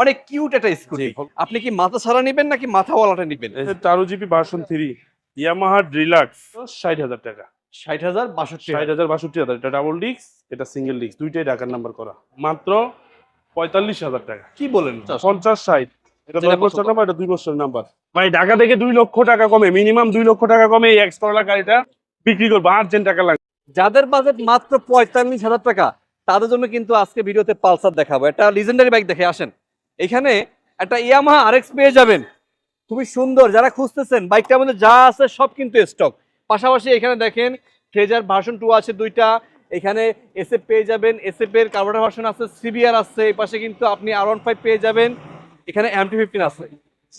অনেক কিউট একটা স্কুটি আপনি কি মাথা ছাড়া নেবেন নাকি মাথাওয়ালাটা নেবেন? Taro GP version three Yamaha deluxe ষাট হাজার টাকা। ষাট হাজার বাষট্টি ষাট হাজার বাষট্টি হাজার এটা ডাবল ডিস্ক এটা সিঙ্গেল ডিস্ক দুইটাই ঢাকার নাম্বার করা। মাত্র পঁয়তাল্লিশ হাজার টাকা। কি বলেন? পঞ্চাশ ষাট। এটা দশ বছর নাম্বার এটা দুই বছর নাম্বার। ভাই ঢাকা থেকে দুই লক্ষ টাকা কমে মিনিমাম দুই লক্ষ টাকা কমে এই এক্সট্রা গাড়িটা বিক্রি করব। আর্জেন্ট টাকা লাগবে যাদের বাজেট মাত্র পঁয়তাল্লিশ হাজার টাকা তাদের জন্য কিন্তু আজকে ভিডিওতে পালসার দেখাবো। একটা লিজেন্ডারি বাইক দেখে আসেন। এখানে একটা ইয়ামাহা আরএক্স পেয়ে যাবেন। খুবই সুন্দর। যারা খুঁজতেছেন, বাইকটার মধ্যে যা আছে সব কিন্তু স্টক পাশাপাশি এখানে দেখেন ফ্রেজার ভার্সন টু আছে দুইটা। এখানে এসএফ পেয়ে যাবেন। এসএফ এর কার্বোটা ভার্সন আছে সিবিআর আছে। এই পাশে কিন্তু আপনি আর ওয়ান ফাইভ পেয়ে যাবেন। এখানে এমটি ফিফটিন আছে।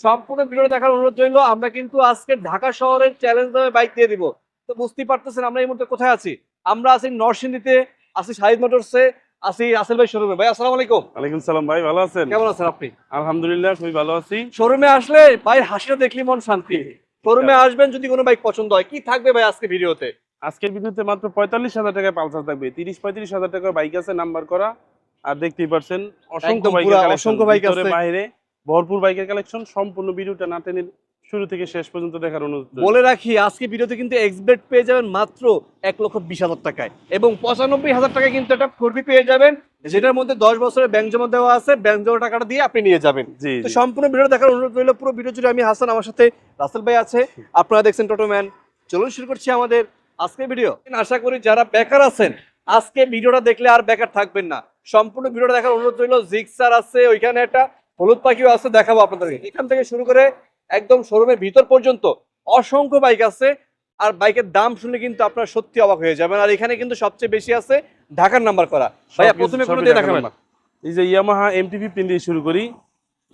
সম্পূর্ণ ভিডিও দেখার অনুরোধ রইল, আমরা কিন্তু আজকে ঢাকা শহরের চ্যালেঞ্জ দামে বাইক দিয়ে দিব। তো বুঝতেই পারতেছেন আমরা এই মুহূর্তে কোথায় আছি? আমরা আছি নরসিংদীতে, আছি শাহিদ মোটরসে। রাসেল ভাই শোরুমে। ভাই আসসালামু আলাইকুম। ওয়ালাইকুম সালাম ভাই ভালো আছেন? কেমন আছেন আপনি? আলহামদুলিল্লাহ খুবই ভালো আছি। শোরুমে আসলে ভাই হাসিটা দেখলি মন শান্তি। শোরুমে আসবেন যদি কোনো বাইক পছন্দ হয় কি থাকবে ভাই আজকে ভিডিওতে? আজকের ভিডিওতে মাত্র পঁয়তাল্লিশ হাজার টাকায় পালসার থাকবে। তিরিশ পঁয়ত্রিশ হাজার টাকার বাইক আছে নাম্বার করা। আর দেখতেই পারছেন অসংখ্য কালেকশন অসংখ্য বাইক আছে। বাইরে ভরপুর বাইকের কালেকশন সম্পূর্ণ ভিডিওটা না টেনে শুরু থেকে শেষ পর্যন্ত দেখার অনুরোধ বলে রাখি আজকে ভিডিওতে কিন্তু এক্সবেট পেয়ে যাবেন মাত্র এক লক্ষ বিশ হাজার টাকায়। এবং পঁচানব্বই হাজার টাকায় কিন্তু একটা ফোরবি পেয়ে যাবেন যেটার মধ্যে দশ বছরের ব্যাংক জমা দেওয়া আছে। ব্যাংক জমা টাকাটা দিয়ে আপনি নিয়ে যাবেন। তো সম্পূর্ণ ভিডিও দেখার অনুরোধ রইল পুরো ভিডিও জুড়ে আমি হাসান আমার সাথে রাসেল ভাই আছে। আপনারা দেখছেন টোটো ম্যান চলুন শুরু করছি আমাদের আজকে ভিডিও। আশা করি যারা বেকার আছেন আজকে ভিডিওটা দেখলে আর বেকার থাকবেন না। সম্পূর্ণ ভিডিওটা দেখার অনুরোধ রইল জিক্সার আছে ওইখানে একটা হলুদ পাখিও আছে দেখাবো আপনাদেরকে। এখান থেকে শুরু করে একদম শোরুমের ভিতর পর্যন্ত অসংখ্য বাইক আছে। আর বাইকের দাম শুনলে কিন্তু আপনার সত্যি অবাক হয়ে যাবেন। আর এখানে কিন্তু সবচেয়ে বেশি আছে ঢাকার নাম্বার করা। ভাইয়া প্রথমে কোনো দিয়ে দেখাবেন? এই যে ইয়ামাহা এমটি ফিফটিন দিয়ে শুরু করি।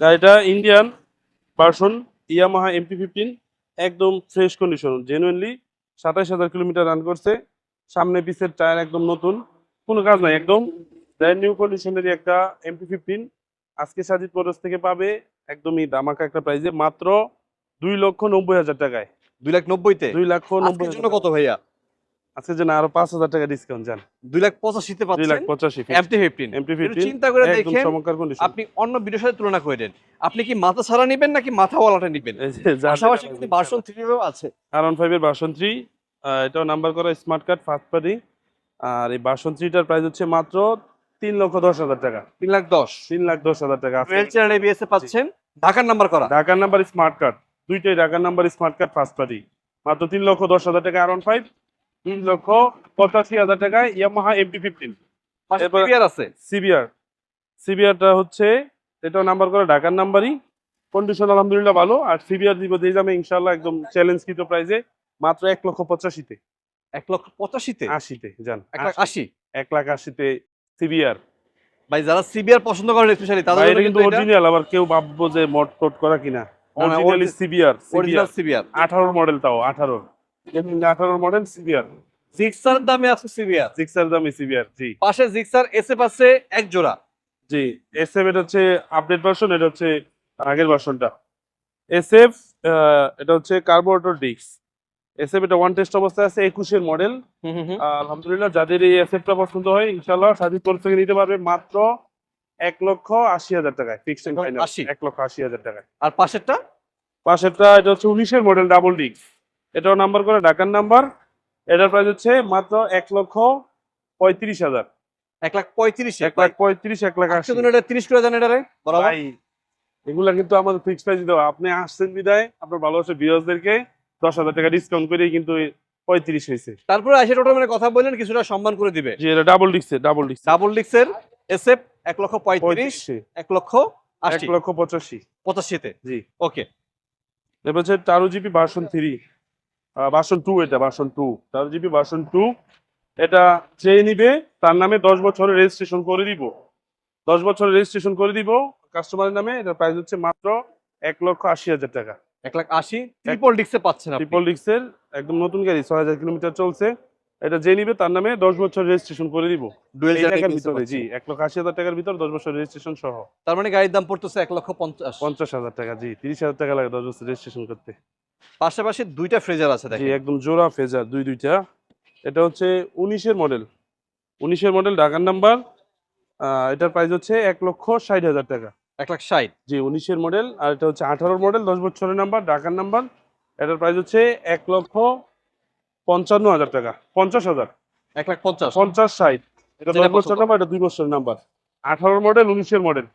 গাড়িটা Indian version Yamaha MT fifteen একদম ফ্রেশ কন্ডিশন জেনুইনলি সাতাইশ হাজার কিলোমিটার রান করছে। সামনে পিসের টায়ার একদম নতুন। কোনো কাজ নাই একদম ব্র্যান্ড নিউ কন্ডিশনেরই একটা এমটি ফিফটিন আজকে সাজিদ মোটরস থেকে পাবে একদমই দামাকা একটা প্রাইজে মাত্র দুই লক্ষ নব্বই হাজার টাকায়। দুই লাখ নব্বইতে? দুই লক্ষ নব্বই জন্য কত ভাইয়া? আজকের জন্য আরও পাঁচ হাজার টাকা ডিসকাউন্ট যান দুই লাখ পঁচাশিতে দুই লাখ পঁচাশি এমটি ফিফটিন এমটি ফিফটিন চিন্তা করে দেখেন আপনি অন্য ভিডিওর সাথে তুলনা করে দেন আপনি কি মাথা ছাড়া নেবেন নাকি মাথাওয়ালাটা নেবেন? পাশাপাশি কিন্তু ভার্সন থ্রিও আছে। আর ভার্সন থ্রি এটাও নাম্বার করা স্মার্ট কার্ড ফার্স্ট পার্টি আর এই ভার্সন থ্রিটার প্রাইস হচ্ছে মাত্র তিন লক্ষ দশ হাজার টাকা। তিন লাখ দশ। তিন লাখ দশ হাজার টাকা চ্যানেল এবিএস এ পাচ্ছেন। ঢাকার নাম্বার করা। ঢাকার নাম্বার স্মার্ট কার্ড দুইটাই ঢাকার number smart card first party মাত্র তিন লক্ষ দশ হাজার টাকা আর ফাইভ তিন লক্ষ পঁচাশি হাজার টাকায় ইয়ামাহা এমটি ফিফটিন পাশে আছে। সিবিআর সিবিআরটা হচ্ছে এটাও নাম্বার করা ঢাকার নাম্বারই কন্ডিশন আলহামদুলিল্লাহ ভালো। আর সিবিআর দিব দিয়ে যাবে ইনশাল্লাহ একদম চ্যালেঞ্জ কৃত প্রাইজে মাত্র এক লক্ষ পঁচাশিতে। এক লক্ষ পঁচাশিতে? আশিতে লাখ আশি। এক লাখ আশিতে সিবিআর ভাই যারা সিবিআর পছন্দ করেন স্পেশালি তাদের জন্য কিন্তু অরিজিনাল আবার কেউ ভাববো যে মড টট করা কিনা। অরিজিনালি সিবিআর অরিজিনাল সিবিআর আঠারো মডেল তাও আঠারো আঠারো মডেল সিবিআর জিক্সার দামে আছে সিবিআর সিক্সার দামি সিবিআর জি। পাশে জিক্সার এসএফ আছে এক জোড়া। জি এস এফ এটা হচ্ছে আপডেট ভার্সন এটা হচ্ছে আগের ভার্সনটা এস এফ এটা হচ্ছে কার্বোরেটর ডিস্ক ওয়ান টেস্ট অবস্থায় আছে একুশের মডেল। আলহামদুলিল্লাহ যাদের এই পছন্দ হয় ইনশাল্লাহ থেকে নিতে পারবে মাত্র এক লক্ষ আশি হাজার টাকায় ফিক্সড এক ফাইনাল এক লক্ষ আশি হাজার টাকায়। আর পাশেরটা? পাশেরটা এটা হচ্ছে উনিশের মডেল ডাবল ডিস্ক এটাও নাম্বার করে ঢাকার নাম্বার এটার প্রাইস হচ্ছে মাত্র এক লক্ষ পঁয়ত্রিশ হাজার। এক লাখ পঁয়ত্রিশ এক লাখ পঁয়ত্রিশ এক লাখ আশি। এটা তিরিশ করে জানেন এটারে ভাই এগুলা কিন্তু আমাদের ফিক্স প্রাইস দেওয়া আপনি আসছেন বিদায় আপনার ভালোবাসা বিরাজদেরকে দশ হাজার টাকা ডিসকাউন্ট করে কিন্তু পঁয়ত্রিশ হয়েছে। তারপরে আসে টোটাল মানে কথা বললেন কিছুটা সম্মান করে দিবে। যে এটা ডাবল ডিস্কে ডাবল ডিস্ক ডাবল ডিক্সের এসএফ এক লক্ষ পঁয়ত্রিশ এক লক্ষ এক লক্ষ পঁচাশি। পঁচাশিতে জি। ওকে এবার হচ্ছে Taro GP version three version two এটা version two Taro GP version two এটা যে নিবে তার নামে দশ বছরের রেজিস্ট্রেশন করে দিব। দশ বছরের রেজিস্ট্রেশন করে দিব কাস্টমারের নামে এটার প্রাইস হচ্ছে মাত্র এক লক্ষ আশি হাজার টাকা। এক লাখ আশি ট্রিপল ডিক্সে পাচ্ছেন আপনি। ট্রিপল ডিক্সের একদম নতুন গাড়ি ছয় হাজার কিলোমিটার চলছে। এটা যে নিবে তার নামে দশ বছর রেজিস্ট্রেশন করে দিব। টাকার ভিতরে জি এক লক্ষ আশি হাজার টাকার ভিতরে দশ বছর রেজিস্ট্রেশন সহ। তার মানে গাড়ির দাম পড়তেছে এক লক্ষ পঞ্চাশ। পঞ্চাশ হাজার টাকা জি তিরিশ হাজার টাকা লাগে দশ বছর রেজিস্ট্রেশন করতে। পাশাপাশি দুইটা ফ্রেজার আছে জি দেখেন। একদম জোড়া ফ্রেজার দুই দুইটা। এটা হচ্ছে উনিশের মডেল উনিশের মডেল ঢাকার নাম্বার এটার প্রাইস হচ্ছে এক লক্ষ ষাট হাজার টাকা। এক লাখ ষাট। জি উনিশের মডেল আর এটা হচ্ছে আঠারোর মডেল দশ বছরের নাম্বার ঢাকার নাম্বার এটার প্রাইস হচ্ছে এক লক্ষ পঞ্চান্ন হাজার টাকা পঞ্চাশ হাজার। এক লাখ পঞ্চাশ। পঞ্চাশ ষাট। এটা দশ বছর নাম্বার এটা দুই বছরের নাম্বার আঠারোর মডেল উনিশের model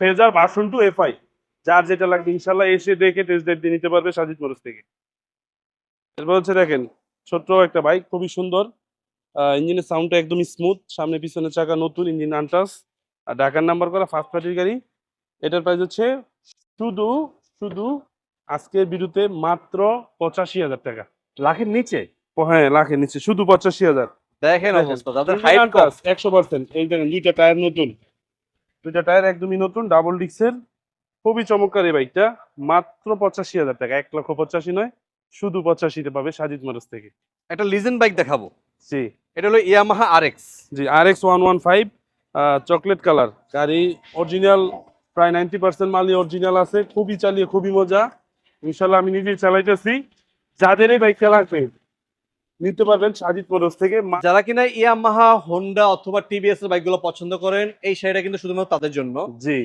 Fazer version two FI যার যেটা লাগবে ইনশাল্লাহ এসে দেখে টেস্ট ড্রাইভ দিয়ে নিতে পারবে সাজিদ মোটরস থেকে। এরপর হচ্ছে দেখেন ছোট্ট একটা বাইক খুবই সুন্দর। ইঞ্জিনের সাউন্ডটা একদম স্মুথ সামনে পিছনে চাকা নতুন ইঞ্জিন আনটাস। আর ঢাকার নাম্বার করা ফার্স্ট পার্টির গাড়ি। এটার প্রাইস হচ্ছে শুধু শুধু আজকের বিরুতে মাত্র পঁচাশি হাজার টাকা। লাখের নিচে? হ্যাঁ লাখের নিচে শুধু পঁচাশি হাজার। দেখেন। অবস্থা হাইট একশো পার্সেন্ট এই দেখেন দুইটা টায়ার নতুন। দুইটা টায়ার একদমই নতুন ডাবল ডিক্সের খুবই চমৎকার এই বাইকটা মাত্র পঁচাশি হাজার টাকা এক লক্ষ পঁচাশি নয় শুধু পঁচাশিতে পাবে সাজিদ মোটরস থেকে। একটা লিজেন্ড বাইক দেখাবো। জি। এটা হলো Yamaha R X G R X one one five chocolate colour গাড়ি অরিজিনাল প্রায় নাইনটি পার্সেন্ট মালই অরিজিনাল আছে খুবই চালিয়ে খুবই মজা। ইনশাল্লাহ আমি নিজেই চালাইতেছি। যাদের এই বাইকটা লাগবে নিতে পারবেন সাজিদ মোটরস থেকে। যারা কিনা ইয়ামাহা হোন্ডা অথবা টিভিএস এর বাইকগুলো পছন্দ করেন এই শাড়িটা কিন্তু শুধুমাত্র তাদের জন্য। জি।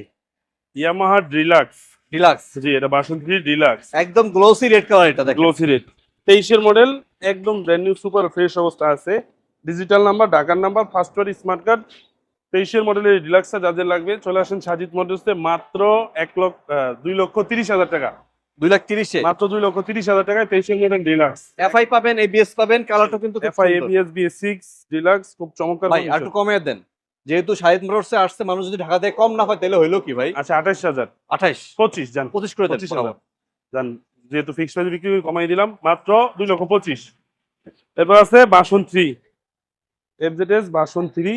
ইয়ামাহা ডিলাক্স ডিলাক্স জি এটা বাসন্তী ডিলাক্স একদম গ্লোসি রেড কালার এটা দেখেন। গ্লোসি রেড তেইশের মডেল একদম ব্র্যান্ড নিউ সুপার ফ্রেশ অবস্থা আছে। ডিজিটাল নাম্বার ঢাকার number first owner smart card তেইশের মডেলের ডিলাক্সটা যাদের লাগবে চলে আসেন সাজিদ মোটরসে মাত্র এক লক্ষ দুই লক্ষ তিরিশ হাজার টাকা। দুই লাখ তিরিশে? মাত্র দুই লক্ষ তিরিশ হাজার টাকায় তেইশের মডেল ডিলাক্স এফআই পাবেন এবিএস পাবেন কালারটা কিন্তু খুব এফআই সুন্দর। এবিএস বিএস সিক্স ডিলাক্স খুব চমৎকার ভাই আর একটু কমিয়ে দেন। যেহেতু শাহিদ মোটরসে আসছে মানুষ যদি ঢাকা থেকে কম না হয় তাহলে হইল কি ভাই? আচ্ছা আঠাশ হাজার। আঠাইশ? পঁচিশ জান। পঁচিশ করে দেন পঁচিশ হাজার। জান যেহেতু ফিক্সড প্রাইস বিক্রি করে কমাই দিলাম মাত্র দুই লক্ষ পঁচিশ। এরপর আছে version three FZS version three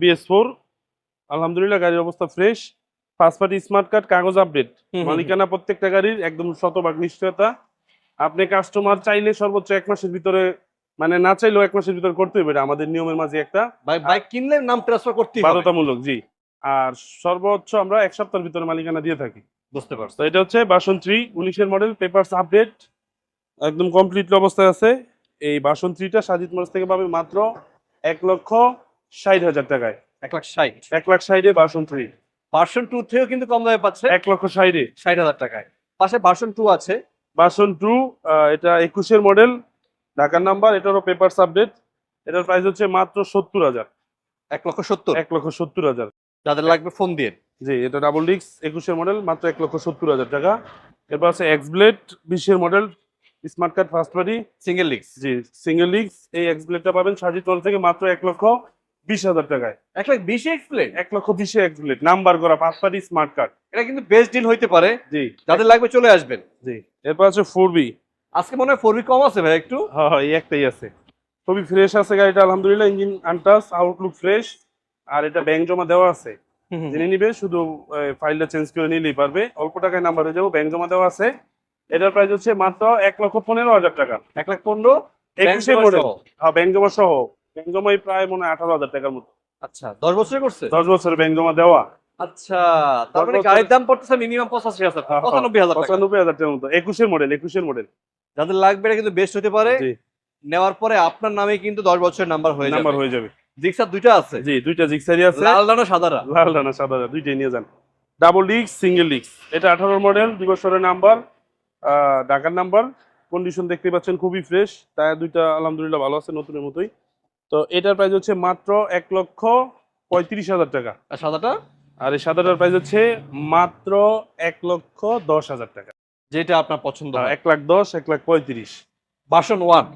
BS four আলহামদুলিল্লাহ গাড়ির অবস্থা fresh first party smart card কাগজ আপডেট মালিকানা প্রত্যেকটা গাড়ির একদম শতভাগ নিশ্চয়তা। আপনি কাস্টমার চাইলে সর্বোচ্চ এক মাসের ভিতরে মানে না চাইলেও এক মাসের ভিতরে করতে হবে আমাদের নিয়মের মাঝে একটা বাইক কিনলে নাম ট্রান্সফার করতেই হবে। বাধ্যতামূলক জি। আর সর্বোচ্চ আমরা এক সপ্তাহের ভিতরে মালিকানা দিয়ে থাকি। বুঝতে পারছ। এটা হচ্ছে বাসন থ্রি উনিশের মডেল পেপারস আপডেট একদম কমপ্লিট অবস্থায় আছে। এই বাসন থ্রিটা সাজিদ মোটরস থেকে পাবে মাত্র এক লক্ষ ষাট হাজার টাকায়। এক লাখ ষাট। এক লাখ ষাটে বাসন থ্রি ভার্সন টু থেকেও কিন্তু কম দামে পাচ্ছে। এক লক্ষ ষাটে। ষাট হাজার টাকায়। পাশে ভার্সন টু আছে। বাসন টু এটা একুশের মডেল ঢাকার নাম্বার এটারও পেপারস আপডেট এটার প্রাইস হচ্ছে মাত্র সত্তর হাজার। এক লক্ষ সত্তর। এক লক্ষ সত্তর হাজার। যাদের লাগবে ফোন দিয়ে। জি এটা ডাবল ডিক্স একুশের মডেল মাত্র এক লক্ষ সত্তর হাজার টাকা। এরপর আছে এক্স ব্লেড বিশের model smart card first party single leaks জি সিঙ্গেল লিগস এই এক্স ব্লেডটা পাবেন তল থেকে মাত্র এক লক্ষ। বিশ হাজার টাকায়। এক লাখ বিশ এক্সপ্লেন এক লক্ষ বিশে এক্স ব্লেড নাম্বার করা পাঁচ পার্টি স্মার্ট কার্ড এটা কিন্তু বেস্ট ডিল হইতে পারে। জি। যাদের লাগবে চলে আসবেন। জি। এরপর আছে ফোর বি আজকে মনে হয় ফোর বি কম আছে ভাই একটু? হ্যাঁ হ্যাঁ একটাই আছে। খুবই ফ্রেশ আছে গাড়িটা আলহামদুলিল্লাহ ইঞ্জিন আনটাস আউটলুক ফ্রেশ আর এটা ব্যাংক জমা দেওয়া আছে। জেনে নিবে শুধু ফাইলটা চেঞ্জ করে নিলেই পারবে। অল্প টাকায় নাম্বার হয়ে যাব ব্যাংক জমা দেওয়া আছে। এটার প্রাইস হচ্ছে মাত্র এক লক্ষ পনেরো হাজার টাকা। এক লাখ পনেরো? মডেল হ্যাঁ ব্যাংক জমা সহ। ব্যাংক জমাই প্রায় মনে হয় আঠারো হাজার টাকার মতো। আচ্ছা দশ বছরে করছে? দশ বছরের ব্যাংক জমা দেওয়া। আচ্ছা তারপরে গাড়ির দাম পড়তেছে মিনিমাম পঁচাশি হাজার হ্যাঁ, হ্যাঁ। পঁচানব্বই হাজার পঁচানব্বই হাজার টাকার মতো একুশের মডেল একুশের মডেল যাদের লাগবে এটা কিন্তু বেস্ট হতে পারে। নেওয়ার পরে আপনার নামে কিন্তু দশ বছরের নাম্বার হয়ে নাম্বার যাবে। হয়ে যাবে। জিক্সার দুইটা আছে। জি দুইটা জিক্সারি আছে। লাল সাদারা লাল সাদা দুইটাই নিয়ে যান। ডাবল ডিক্স সিঙ্গেল ডিক্স এটা মডেল দুই বছরের নাম্বার ঢাকার নাম্বার কন্ডিশন দেখতে পাচ্ছেন খুবই ফ্রেশ টায়ার দুইটা আলহামদুলিল্লাহ ভালো আছে নতুনের মতোই। তো এটার প্রাইস হচ্ছে মাত্র এক লক্ষ পঁয়ত্রিশ হাজার টাকা। আর সাদাটা? আর এই সাদাটার প্রাইস হচ্ছে মাত্র এক লক্ষ দশ হাজার টাকা। যেটা আপনার পছন্দ হয় এক লাখ দশ এক লাখ পঁয়ত্রিশ। বাসন ওয়ান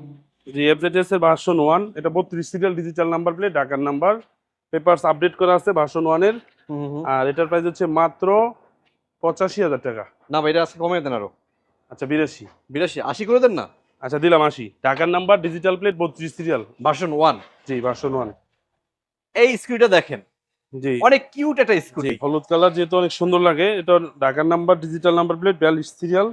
জি এফজেডএস এর ভার্সন ওয়ান এটা বত্রিশ সিরিয়াল ডিজিটাল নাম্বার প্লেট ঢাকার নাম্বার পেপারস আপডেট করা আছে ভার্সন ওয়ানের আর এটার প্রাইস হচ্ছে মাত্র পঁচাশি হাজার টাকা। না ভাই এটা আজকে কমিয়ে দেন আরও। আচ্ছা বিরাশি। বিরাশি আশি করে দেন না? আচ্ছা দিলাম আশি। ঢাকার নাম্বার ডিজিটাল প্লেট বত্রিশ serial version one G version one এই স্কুটিটা দেখেন। জি। অনেক কিউট একটা স্কুটি হলুদ কালার যেহেতু অনেক সুন্দর লাগে এটা ঢাকার নাম্বার ডিজিটাল নাম্বার প্লেট বিয়াল্লিশ serial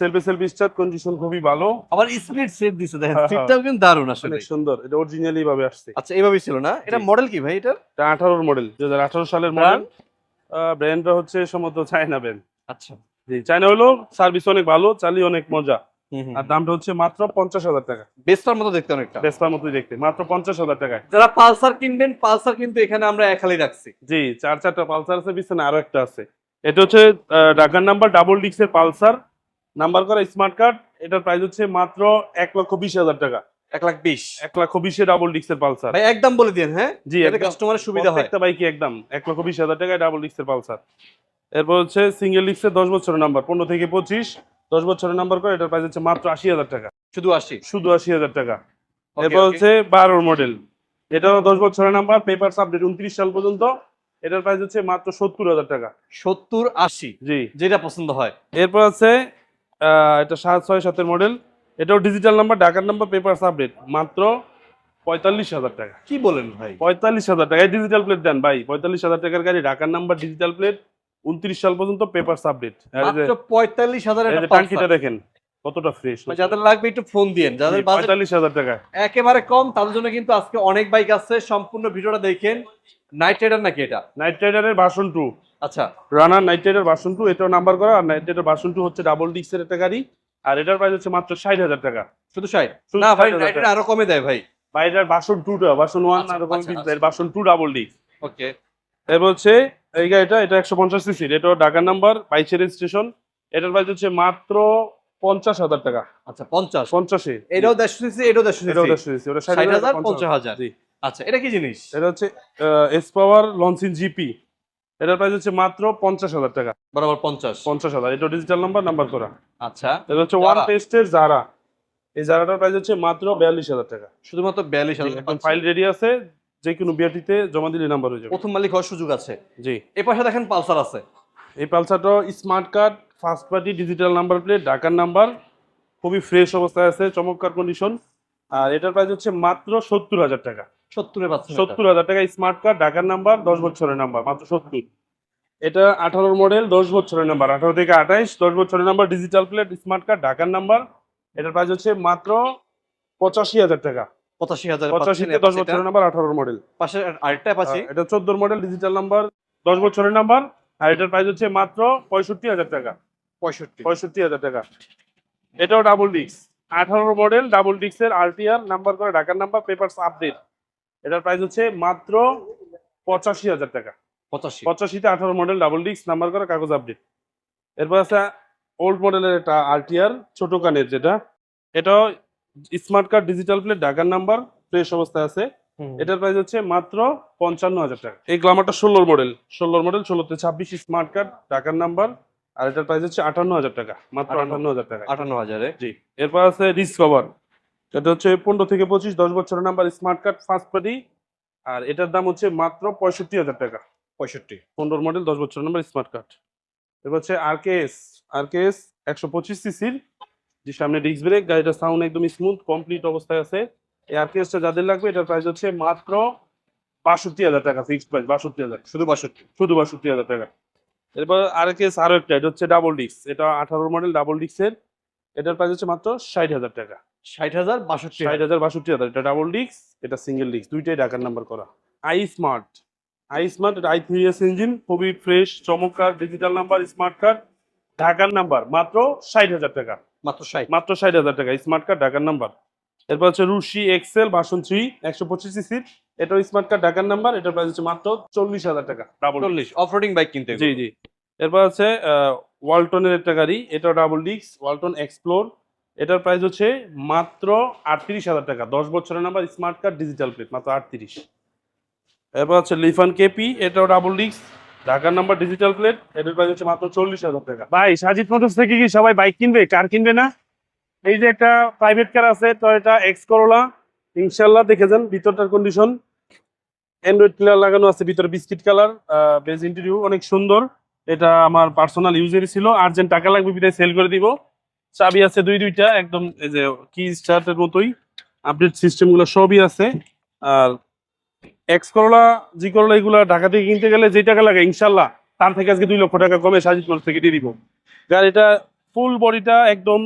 selfie selfie start condition খুবই ভালো। আবার স্প্লিট সেট দিছে দেখেন হ্যাঁ, সিটটাও কিন্তু দারুণ আসলে। অনেক সুন্দর এটা অরিজিনালি ভাবে আসছে। আচ্ছা এইভাবেই ছিল না? এটা মডেল কি ভাই এটা মডেল সালের মডেল ব্র্যান্ডটা হচ্ছে সম্ভবত চায়না ব্র্যান্ড আচ্ছা। জি চায়না হলো সার্ভিস অনেক ভালো চালিয়ে অনেক মজা। আর দামটা হচ্ছে মাত্র পঞ্চাশ হাজার টাকা। বেস্টার মতো দেখতে অনেকটা। বেসপার মতোই দেখতে মাত্র পঞ্চাশ হাজার টাকায়। যারা পালসার কিনবেন পালসার কিন্তু এখানে আমরা একালি রাখছি। জি চার চারটা পালসার আছে পিছনে আরও একটা আছে। এটা হচ্ছে ঢাকার নাম্বার ডাবল ডিক্সের পালসার। নাম্বার করা স্মার্ট কার্ড এটার প্রাইস হচ্ছে মাত্র এক লক্ষ বিশ হাজার টাকা। এক লাখ বিশ। এক লক্ষ বিশে ডাবল ডিক্সের পালসার। ভাই একদম বলে দিন হ্যাঁ? জি একদম। কাস্টমারের সুবিধা হয়। প্রত্যেকটা বাইকই একদম এক লক্ষ বিশ হাজার টাকায় ডাবল ডিক্সের পালসার। এরপর হচ্ছে সিঙ্গেল ডিক্সের দশ বছরের নাম্বার পনেরো থেকে পঁচিশ। দশ বছরের নাম্বার করে এটার প্রাইস হচ্ছে মাত্র আশি হাজার টাকা। শুধু আশি? শুধু আশি হাজার টাকা। এরপর হচ্ছে বারোর মডেল এটাও দশ বছরের নাম্বার পেপার আপডেট উনত্রিশ সাল পর্যন্ত। এটার প্রাইস হচ্ছে মাত্র সত্তর হাজার টাকা। সত্তর আশি? জি। যেটা পছন্দ হয়। এরপর আছে আহ, এটা সাত ছয় সাতের মডেল এটাও ডিজিটাল নাম্বার ঢাকার নাম্বার পেপার আপডেট মাত্র পঁয়তাল্লিশ হাজার টাকা। কি বলেন ভাই? পঁয়তাল্লিশ হাজার টাকা। ডিজিটাল প্লেট দেন ভাই পঁয়তাল্লিশ হাজার টাকার গাড়ি ঢাকার নাম্বার ডিজিটাল প্লেট উনত্রিশ সাল পর্যন্ত পেপার আপডেট পঁয়তাল্লিশ হাজার টাঙ্কিটা দেখেন কতটা ফ্রেশ মানে যাদের লাগবে একটু ফোন দিয়েন যাদের পঁয়তাল্লিশ হাজার টাকা। একেবারে কম তাদের জন্য কিন্তু আজকে অনেক বাইক আছে। সম্পূর্ণ ভিডিওটা দেখেন। নাইট রাইডার নাকি এটা? নাইট রাইডারের ভার্সন টু আচ্ছা। Runner knight rider version two এটাও নাম্বার করা। আর নাইট রাইডার ভার্সন টু হচ্ছে ডাবল ডিক্সের একটা গাড়ি। আর এটার প্রাইস হচ্ছে মাত্র ষাট হাজার টাকা। শুধু ষাট? না ভাই 60,000 নাইট রাইডার আরও কমে দেয় ভাই। বা এটার ভার্সন টুটা ভার্সন ওয়ান আর। ভার্সন টু ডাবল ডিক্স ওকে এরপর হচ্ছে এই গাড়িটা এটা একশো পঞ্চাশ সিসির এটাও ঢাকার নাম্বার বাইশের রেজিস্ট্রেশন এটার প্রাইস হচ্ছে মাত্র পঞ্চাশ হাজার টাকা। আচ্ছা পঞ্চাশ। পঞ্চাশে এটাও দেড়শো সিসি এটাও দেড়শো এটাও দেড়শো সিসি ওটা ষাট হাজার পঞ্চাশ। হাজার। আচ্ছা এটা কি জিনিস? এটা হচ্ছে এস পাওয়ার লঞ্চিন জিপি এটার প্রাইস হচ্ছে মাত্র পঞ্চাশ হাজার টাকা। বরাবর পঞ্চাশ। পঞ্চাশ হাজার। এটা ডিজিটাল নাম্বার নাম্বার করা আচ্ছা। এটা হচ্ছে ওয়ান। টেস্টের জারা এই জারাটার প্রাইস হচ্ছে মাত্র বিয়াল্লিশ হাজার টাকা। শুধুমাত্র বিয়াল্লিশ হাজার ফাইল রেডি আছে। যে কোনো বিআরটিতে জমা দিলে নাম্বার হয়ে যাবে। প্রথম মালিক হওয়ার সুযোগ আছে। জি। এ পাশে দেখেন পালসার আছে। এই পালসারটা smart card first party digital number plate ঢাকার নাম্বার খুবই ফ্রেশ অবস্থায় আছে চমৎকার কন্ডিশন আর এটার প্রাইস হচ্ছে মাত্র সত্তর হাজার টাকা। সত্তরে পাচ্ছেন সত্তর হাজার টাকা স্মার্ট কার্ড ঢাকার নাম্বার দশ বছরের নাম্বার মাত্র সত্তর। এটা আঠারোর মডেল দশ বছরের নাম্বার আঠারো থেকে আঠাইশ দশ বছরের number digital plate smart card ঢাকার নাম্বার এটার প্রাইস হচ্ছে মাত্র পঁচাশি হাজার টাকা। পঁচাশি হাজার পঁচাশিতে দশ বছরের নাম্বার আঠারোর মডেল পাশে আরেকটা পাচ্ছি এটা চোদ্দোর মডেল ডিজিটাল নাম্বার দশ বছরের নাম্বার আর এটার প্রাইস হচ্ছে মাত্র পঁয়ষট্টি হাজার টাকা। পঁয়ষট্টি। পঁয়ষট্টি হাজার টাকা। এটাও ডাবল ডিস্ক আঠারো মডেল ডাবল ডিস্কের আরটিআর নাম্বার করে ঢাকার নাম্বার পেপারস আপডেট এটার প্রাইস হচ্ছে মাত্র পঁচাশি হাজার টাকা। পঁচাশি। পঁচাশিতে আঠারো মডেল ডাবল ডিস্ক নাম্বার করা কাগজ আপডেট এরপর আছে ওল্ড মডেলের একটা ছোট কানের যেটা। এটাও স্মার্ট কার্ড ডিজিটাল প্লেট ঢাকার নাম্বার ফ্রেশ অবস্থায় আছে। এটার প্রাইস হচ্ছে মাত্র পঞ্চান্ন হাজার টাকা। এই গ্লামারটা ষোলোর মডেল ষোলোর মডেল ষোলোতে ছাব্বিশ স্মার্ট কার্ড ঢাকার নাম্বার। আর এটার প্রাইস হচ্ছে আটান্ন হাজার টাকা মাত্র আটান্ন। হাজার টাকা। আটান্ন হাজারে? জি। এরপর আছে রিস্ক কভার এটা হচ্ছে পনেরো থেকে পঁচিশ দশ বছরের number smart card first party আর এটার দাম হচ্ছে মাত্র পঁয়ষট্টি হাজার টাকা। পঁয়ষট্টি। পনেরো মডেল দশ বছরের নাম্বার স্মার্ট কার্ড এরপর হচ্ছে আরকেএস আরকেএস একশো পঁচিশ সিসির যে সামনে ডিস্ক ব্রেক গাড়িটার সাউন্ড একদম স্মুথ কমপ্লিট অবস্থায় আছে। এই আরকেএসটা যাদের লাগবে এটার প্রাইস হচ্ছে মাত্র বাষট্টি হাজার টাকা ফিক্সড প্রাইস বাষট্টি হাজার। শুধু বাষট্টি? শুধু বাষট্টি হাজার টাকা। এরপর আরকেএস আরও একটা এটা হচ্ছে ডাবল ডিস্ক এটা আঠারো মডেল ডাবল ডিস্কের এটার প্রাইস হচ্ছে মাত্র ষাট হাজার টাকা। ষাট হাজার বাষট্টি ষাট হাজার বাষট্টি হাজার এটা ডাবল ডিস্ক এটা সিঙ্গেল ডিস্ক দুইটাই ঢাকার নাম্বার করা। আই স্মার্ট আই স্মার্ট এটা আই থ্রি এস ইঞ্জিন খুবই ফ্রেশ চমৎকার ডিজিটাল নাম্বার স্মার্ট কার্ড ঢাকার নাম্বার মাত্র ষাট হাজার টাকা। মাত্র ষাট। মাত্র ষাট হাজার টাকা স্মার্ট কার্ড ঢাকার নাম্বার এরপর হচ্ছে রুশি এক্সেল ভার্সন একশো পঁচিশ সিসির এটাও স্মার্ট কার্ড ঢাকার নাম্বার এটার প্রাইস হচ্ছে মাত্র চল্লিশ হাজার টাকা ডাবল চল্লিশ অফরোডিং বাইক কিনতে জি জি। এরপর আছে ওয়ালটনের একটা গাড়ি এটাও ডাবল ডিস্ক ওয়ালটন এক্সপ্লোর এটার প্রাইস হচ্ছে মাত্র আটত্রিশ হাজার টাকা দশ বছরের number smart card digital plate মাত্র আটত্রিশ। এরপর হচ্ছে লিফান কেপি এটাও ডাবল ডিস্ক ঢাকার নাম্বার ডিজিটাল প্লেট হচ্ছে মাত্র চল্লিশ হাজার টাকা। ভাই, সাজিদ মোটরস থেকে কি সবাই বাইক কিনবে? কার কিনবে না? এই যে একটা প্রাইভেট কার আছে তো এটা এক্স করোলা ইনশাল্লাহ দেখে যান ভিতরটার কন্ডিশন অ্যান্ড্রয়েড প্লেয়ার লাগানো আছে, ভিতরে বিস্কিট কালার বেজ ইন্টেরিউ অনেক সুন্দর। এটা আমার পার্সোনাল ইউজেরই ছিল। আর্জেন্ট টাকা লাগবে বিদায় সেল করে দিব। চাবি আছে দুই, দুইটা, একদম এই যে কি স্টার্টের মতোই। আপডেট সিস্টেমগুলো সবই আছে। আর এক্স করলা জি করলা এগুলা ঢাকা থেকে কিনতে গেলে যে টাকা লাগে, ইনশাল্লাহ তার থেকে আজকে দুই লক্ষ টাকা কমে সাজিদ মোটর থেকে দিয়ে দিব। গাড়িটা ফুল বডিটা একদম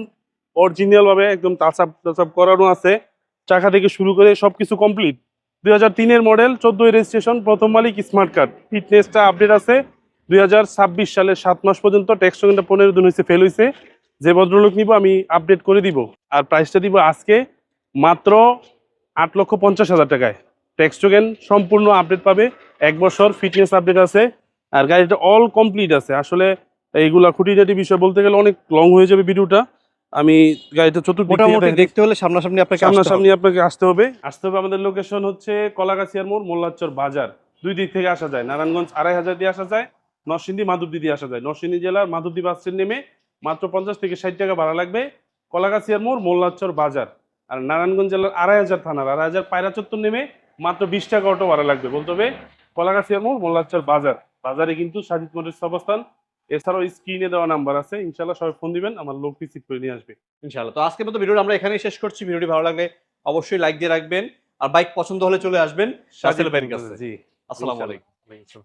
অরিজিনাল ভাবে একদম টাচআপ টাচআপ করানো আছে। চাকা থেকে শুরু করে সবকিছু কমপ্লিট দুই হাজার তিনের মডেল চোদ্দই রেজিস্ট্রেশন প্রথম মালিক স্মার্ট কার্ড ফিটনেসটা আপডেট আছে। দুই হাজার ছাব্বিশ সালের সাত মাস পর্যন্ত ট্যাক্স সঙ্গে পনেরো দিন হয়েছে ফেল হয়েছে যে ভদ্রলোক নিব, আমি আপডেট করে দিব। আর প্রাইসটা দিব আজকে মাত্র আট লক্ষ পঞ্চাশ হাজার টাকায়। ট্যাক্স টোকেন সম্পূর্ণ আপডেট পাবে। এক বছর ফিটনেস আপডেট আছে। আর গাড়িটা অল কমপ্লিট আছে। আসলে এইগুলা খুঁটিনাটি বিষয় বলতে গেলে অনেক লং হয়ে যাবে ভিডিওটা। আমি গাড়িটা মোটামুটি দেখতে হলে সামনাসামনি আপনাকে সামনাসামনি আপনাকে আসতে হবে। আসতে হবে আমাদের লোকেশন হচ্ছে কলাগাছিয়ার মোড় মোল্লাচর বাজার। দুই দিক থেকে আসা যায়। নারায়ণগঞ্জ আড়াই হাজার দিয়ে আসা যায়। নরসিংদী মাধবদী দিয়ে আসা যায়। নরসিংদী জেলার মাধবদী বাস স্ট্যান্ড নেমে মাত্র পঞ্চাশ থেকে ষাট টাকা ভাড়া লাগবে। কলাগাছিয়ার মোড় মোল্লাচর বাজার। আর নারায়ণগঞ্জ জেলার আড়াই হাজার থানার আড়াই হাজার পায়রা চত্বর নেমে মাত্র বিশ টাকা অটো ভাড়া লাগবে। বলতে হবে কলাগাছিয়ার মোড় মোল্লাচার বাজার। বাজারে কিন্তু সাজিদ মোটরস অবস্থান এছাড়াও স্ক্রিনে দেওয়া নাম্বার আছে। ইনশাল্লাহ সবাই ফোন দিবেন আমার লোক রিসিভ করে নিয়ে আসবে। ইনশাল্লাহ তো আজকের মতো ভিডিওটা আমরা এখানেই শেষ করছি। ভিডিওটি ভালো লাগলে অবশ্যই লাইক দিয়ে রাখবেন। আর বাইক পছন্দ হলে চলে আসবেন। রাসেল ভাইয়ের কাছে। জি আসসালামু আলাইকুম।